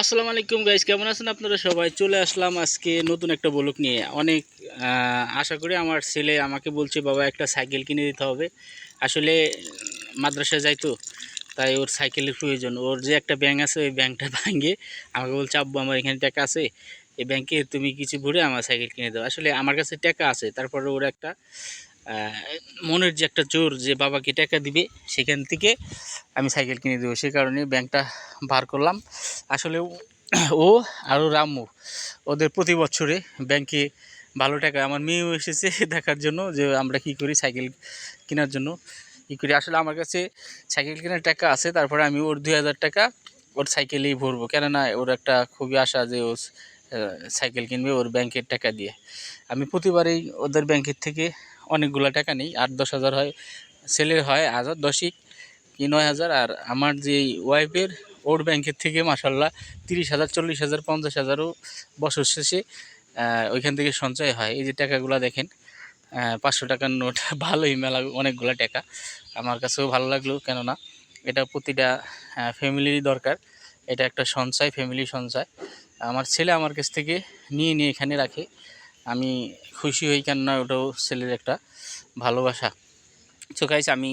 আসসালামু আলাইকুম গাইজ কেমন আছেন আপনারা সবাই? চলে আসলাম আজকে নতুন একটা বলুক নিয়ে। অনেক আশা করি আমার ছেলে আমাকে বলছে, বাবা, একটা সাইকেল কিনে দিতে হবে। আসলে, মাদ্রাসায় যাই তো, তাই ওর সাইকেলের প্রয়োজন। ওর যে একটা ব্যাংক আছে, ওই ব্যাংকটা ভাঙিয়ে আমাকে বলছে, আব্বু, আমার এখানে টাকা আছে। এই ব্যাংকে তুমি কিছু ভরে আমার সাইকেল কিনে দাও। আসলে আমার কাছে টাকা আছে, তারপরে ওর একটা মনের যে একটা জোর যে বাবাকে টাকা দিবে, সেখান থেকে আমি সাইকেল কিনে দেবো। সে কারণে ব্যাংকটা বার করলাম। আসলে ও- ও আর ওর আম্মু, ওদের প্রতি বছরে ব্যাংকে ভালো টাকা, আমার মেয়েও এসেছে দেখার জন্য যে আমরা কি করি সাইকেল কেনার জন্য কী করি। আসলে আমার কাছে সাইকেল কেনার টাকা আছে, তারপরে আমি ওর দুই হাজার টাকা ওর সাইকেলেই ভরবো। কেননা ওর একটা খুবই আশা যে ও সাইকেল কিনবে ওর ব্যাংকের টাকা দিয়ে। আমি প্রতিবারেই ওদের ব্যাংকের থেকে অনেকগুলো টাকা নিই, আট দশ হাজার হয়, ছেলের হয় হাজার দশিক কি নয় হাজার, আর আমার যে ওয়াইফের ওর ব্যাংকের থেকে মাসাল্লাহ তিরিশ হাজার, চল্লিশ হাজার, পঞ্চাশ হাজারও বছর শেষে ওইখান থেকে সঞ্চয় হয়। এই যে টাকাগুলো দেখেন পাঁচশো টাকার নোট, ভালোই মেলা, অনেকগুলো টাকা। আমার কাছেও ভালো লাগল, কেননা এটা প্রতিটা ফ্যামিলিরই দরকার। এটা একটা সঞ্চয় ফ্যামিলি সঞ্চয়। আমার ছেলে আমার কাছ থেকে নিয়ে নিয়ে এখানে রাখে। আমি খুশি হই কেননা ওটাও ছেলের একটা ভালোবাসা। সো গাইস আমি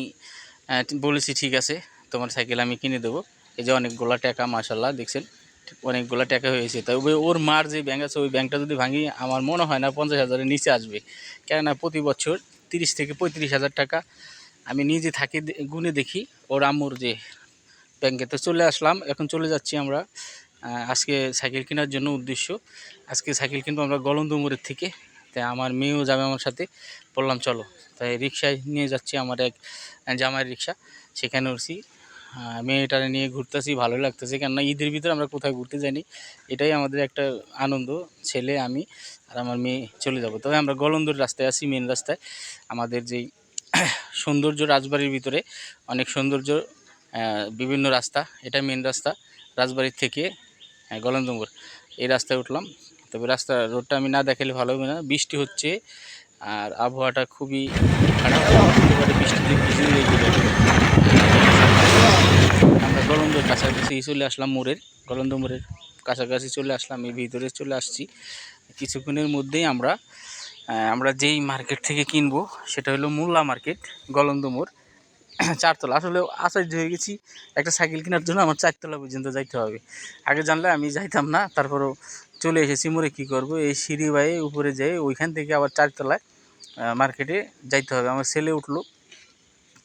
বলেছি ঠিক আছে, তোমার সাইকেল আমি কিনে দেবো। এই যে অনেকগুলো টাকা মাসাল্লাহ দেখছেন? অনেকগুলো টাকা হয়েছে। তবে ওর মার যে ব্যাঙ্ক আছে, ওই ব্যাংকটা যদি ভাঙি, আমার মনে হয় না পঞ্চাশ হাজারের নিচে আসবে। কেননা প্রতি বছর তিরিশ থেকে পঁয়ত্রিশ হাজার টাকা আমি নিজে থাকি গুনে দেখি। ওর আম্মুর যে ব্যাঙ্কে তো চলে আসলাম, এখন চলে যাচ্ছি আমরা আজকে সাইকেল কেনার জন্য উদ্দেশ্য। আজকে সাইকেল কিনবো আমরা গলন্দমোড়ের থেকে। তাই আমার মেয়েও যাবে আমার সাথে। বললাম চলো। তাই রিক্সায় নিয়ে যাচ্ছি আমার এক জামাই রিক্সা। সেখানে উঠছি। আহ, মেয়েটারে নিয়ে ঘুরতেছি ভালো লাগতেছে। কেননা ঈদের ভিতরে আমরা কোথাও ঘুরতে যাইনি। এটাই আমাদের একটা আনন্দ ছেলে আমি আর আমার মেয়ে চলে যাব। তবে আমরা গলন্দর রাস্তায় আছি মেন রাস্তায়। আমাদের যেই সৌন্দর্য রাজবাড়ির ভিতরে অনেক সৌন্দর্য বিভিন্ন রাস্তা। এটা মেন রাস্তা রাজবাড়ির থেকে। আহ, গলন্দমোড় এই রাস্তায় উঠলাম। তবে রাস্তা রোডটা আমি না দেখালে ভালো হবে না। বৃষ্টি হচ্ছে আর আবহাওয়াটা খুবই খারাপ। বৃষ্টিতে ভিজে গেছিল আমরা গলন্দর কাছাকাছি চলে আসলাম মোড়ের। গলন্দ মোড়ের কাছাকাছি চলে আসলাম এই ভিতরে চলে আসছি। কিছুক্ষণের মধ্যেই আমরা আমরা যেই মার্কেট থেকে কিনবো সেটা হলো মোল্লা মার্কেট গলন্দ মোড় চারতলা। আসলে আশ্চর্য হয়ে গেছি, একটা সাইকেল কেনার জন্য আমার চারতলা পর্যন্ত যাইতে হবে। আগে জানলে আমি যাইতাম না, তারপরও চলে এসেছি মোড়ে কী করব? এই সিঁড়ি বাইয়ে উপরে যেয়ে ওইখান থেকে আবার চারতলায় মার্কেটে যাইতে হবে। আমার ছেলে উঠল,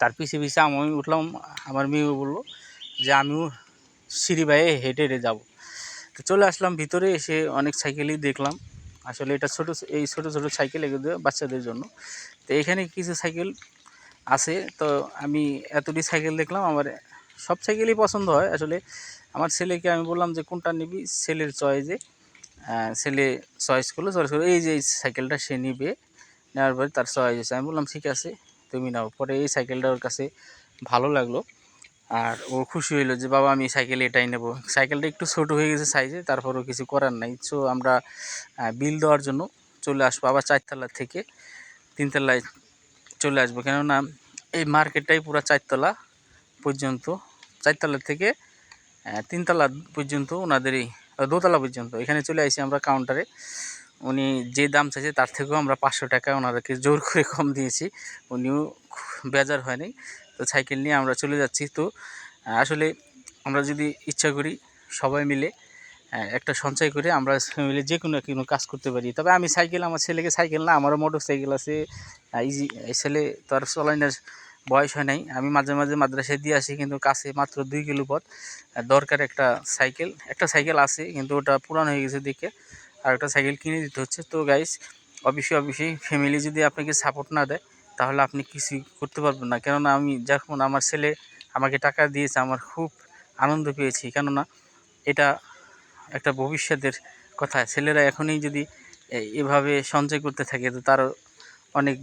তার পিছে পিছে আমি উঠলাম, আমার মেয়েও বলল যে আমিও সিঁড়ি বাইয়ে হেঁটে হেঁটে যাব। তো চলে আসলাম ভিতরে, এসে অনেক সাইকেলই দেখলাম। আসলে এটা ছোটো, এই ছোটো ছোটো সাইকেল এগুলো বাচ্চাদের জন্য। তো এখানে কিছু সাইকেল আছে। তো আমি এতটি সাইকেল দেখলাম, আমার সব সাইকেলই পছন্দ হয়। আসলে আমার ছেলেকে আমি বললাম যে, কোনটা নিবি? ছেলের চয়েসে ছেলে চয়েস করল। চয়েস করল, এই যে এই সাইকেলটা সে নিবে। নেওয়ার পরে তার চয়েস হয়েছে। আমি বললাম, ঠিক আছে, তুমি নাও। পরে এই সাইকেলটা ওর কাছে ভালো লাগল। আর ও খুশি হইল যে, বাবা, আমি সাইকেল এটাই নেব। সাইকেলটা একটু ছোট হয়ে গেছে সাইজে তারপরও কিছু করার নাই। সো আমরা বিল দেওয়ার জন্য চলে আসব আবার চারতলা থেকে। তিনতলায় চলে আসব। কেননা এই মার্কেটটাই পুরো চারতলা পর্যন্ত। চারতলা থেকে তিনতলা পর্যন্ত ওনাদেরই আহ, দোতলা পর্যন্ত। এখানে চলে আসি আমরা কাউন্টারে উনি যে দাম চাইছে তার থেকেও আমরা পাঁচশো টাকা ওনাদেরকে জোর করে কম দিয়েছি। উনিও বেজার হয়নি তো সাইকেল নিয়ে আমরা চলে যাচ্ছি। তো আসলে আমরা যদি ইচ্ছা করি সবাই মিলে আহ, একটা সঞ্চয় করে আমরা মিলে যে কোনো কোনো কাজ করতে পারি। তবে আমি সাইকেল আমার ছেলেকে সাইকেল না আমারও মোটর সাইকেল আছে ইজি ছেলে তো আর চলাইনার বয়স হয় নাই। আমি মাঝে মাঝে মাদ্রাসায় দিয়ে আসি কিন্তু কাছে মাত্র দুই কিলো পথ। দরকার একটা সাইকেল। একটা সাইকেল আছে কিন্তু ওটা পুরানো হয়ে গেছে দেখে। আর একটা সাইকেল কিনে দিতে হচ্ছে। তো গাইস অবশ্যই অবশ্যই ফ্যামিলি যদি আপনাকে সাপোর্ট না দেয় তাহলে আপনি কিছুই করতে পারবেন না। কেননা আমি যখন আমার ছেলে আমাকে টাকা দিয়েছে আমার খুব আনন্দ পেয়েছি। কেননা এটা একটা ভবিষ্যতের কথা। ছেলেরা এখনই যদি এভাবে সঞ্চয় করতে থাকে তো তার অনেক